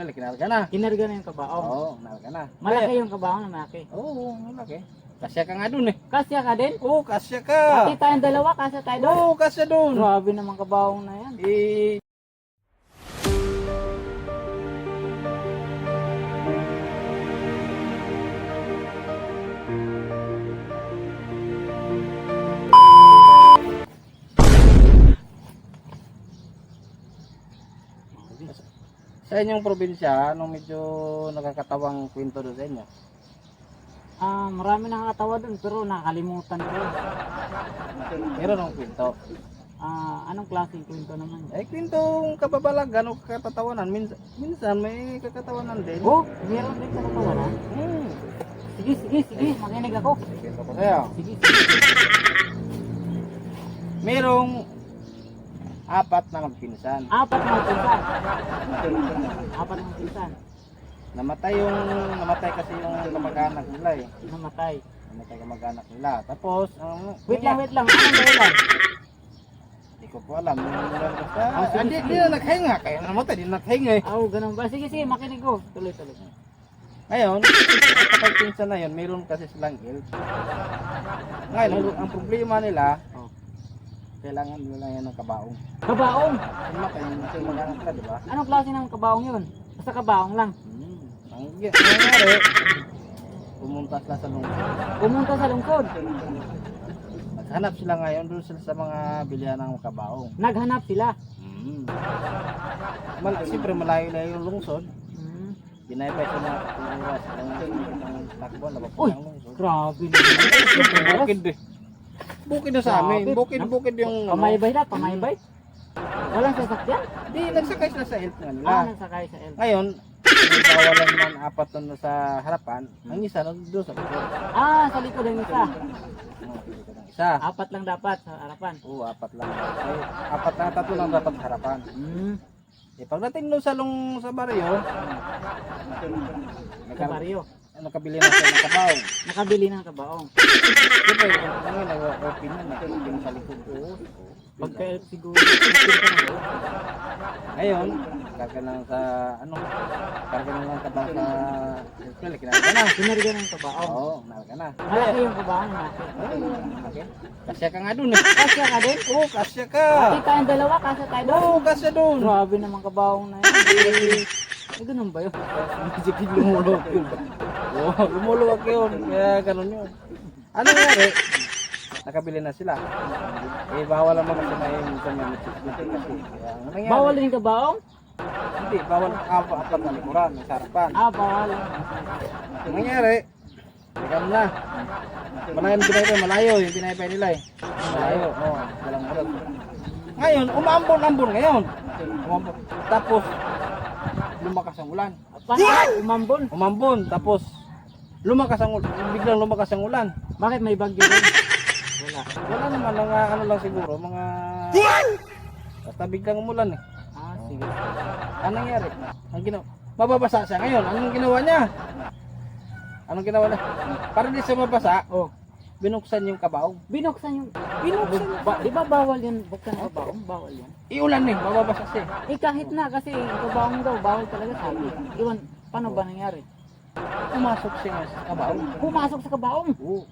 Siyempre, kinarga na. Kinarga na yung kabaong. Oo, kinarga na. Malaki yung kabaong na malaki. Oo, malaki. Kasya ka nga dun eh. Kasya ka din? Oo, kasya ka. Pati tayong dalawa, kasya tayo doon. Oo, kasya dun. Grabe naman kabaong na yan. Eh, sa inyong probinsya, anong medyo nakakatawang kwento doon sa inyo? Ah, marami nakakatawa doon pero nakalimutan ko. Meron ng kwento. Ah, anong klaseng kwento naman? Eh, kwentong kababalag, ano kakatawanan. Minsan, minsan may kakatawanan din. Oh, meron din sa katawanan. Hmm. Sige, sige, sige, makinig ako. Kwento ko sa'yo. Sige, sige. Merong apat na magpinsan. Apat na pinsan. Apat na pinsan. Namatay yung, namatay kasi yung kamag-anak nila eh. Namatay. Namatay kamag-anak nila. Tapos, ano, Wait lang, wait lang. Anong dahilan? Hindi ko po alam. Ah, hindi, hindi na naghinga. Kaya namatay, di na naghinga eh. Oh, ganun ba? Sige, sige, makinig ko. Tuloy, tuloy. Ngayon, kapag pinsan na yun, mayroon kasi silang guilt. Ngayon, ang problema nila, Kailangan nila yan ng kabaong. Kabaong! Namatay yung yung mag-anak nila, di ba? Anong klase ng kabaong yun? Basta kabaong lang. Hmm. Ang ang nangyari, pumunta sila sa lungsod. Pumunta sa lungkod. Naghanap sila ngayon doon sila sa mga bilihan ng kabaong. Naghanap sila. Hmm. Mal Siyempre malayo-layo yung lungsod. Hmm. Binaybay sa mga oras ng takbo na Uy! papuntang lungsod. Grabe naman. Bukid eh. Bukid na sa amin. Bukid, bukid yung ano. Pamaybay na, pamaybay. Walang sasakyan? Di, nagsakay sila sa health nga nila. Ah, nagsakay sa L. Ngayon, yung bawalan man apat na sa harapan, ang isa na doon sa likod. Ah, sa likod ng isa. Isa. Apat lang dapat sa harapan. Oo, apat lang. Ay, apat na tatlo lang dapat sa harapan. Hmm. Eh, pagdating doon sa lung sa baryo, Sa baryo. Ano kabili na siya ng kabaw. Nakabili ng kabaong. Siyempre, ano yun, nag-open yun, nag-open sa likod ko. Pagka siguro, na? Ngayon, karga na lang sa, ano, karga na lang kabaw sa, siyempre, kinarga na. Kinarga ng kabaong. Oo, narga na. Malaki yung kabaong okay. Kasya ka nga dun eh. Kasya ka din? Oo, kasya ka. Pati tayong dalawa, kasya tayo doon. Oo, kasya dun. Grabe naman kabaong na yan. Eh, ganun ba yun? Sige, lumulog yun. Oo, lumuluwag yun. Kaya ganun yun. Ano nangyari? Nakabili na sila. Eh, bawal naman kasi may minsan may mitik kasi. Bawal din kabaong? Hindi, bawal apat apat na likuran, sa harapan. Ah, bawal. Ang nangyari, Ikaw na. Malayo yung pinaypay, malayo yung pinaypay nila eh. Malayo, oo, walang oras. Ngayon, umambon-ambon ngayon. Umambon. Tapos, lumakas ang ulan. Paano umambon? Umambon, tapos, lumakas ang ulan. Biglang lumakas ang ulan. Bakit may bagyo rin? Wala. Wala naman, mga ano lang siguro, mga... Basta biglang umulan eh. Ah, sige. Anong nangyari? Ang ginawa, mababasa siya ngayon. Anong ginawa niya? Anong ginawa niya? Para di siya mabasa, Oh, binuksan yung kabaong. binuksan yung... Binuksan. Ba, di ba bawal yun buksan ng kabaong? Bawal yun. Iulan eh, mababasa siya. Eh kahit na kasi yung kabaong daw, bawal talaga sabi. Iwan, paano ba nangyari? Pumasok siya sa kabaong. Pumasok sa kabaong. Oo.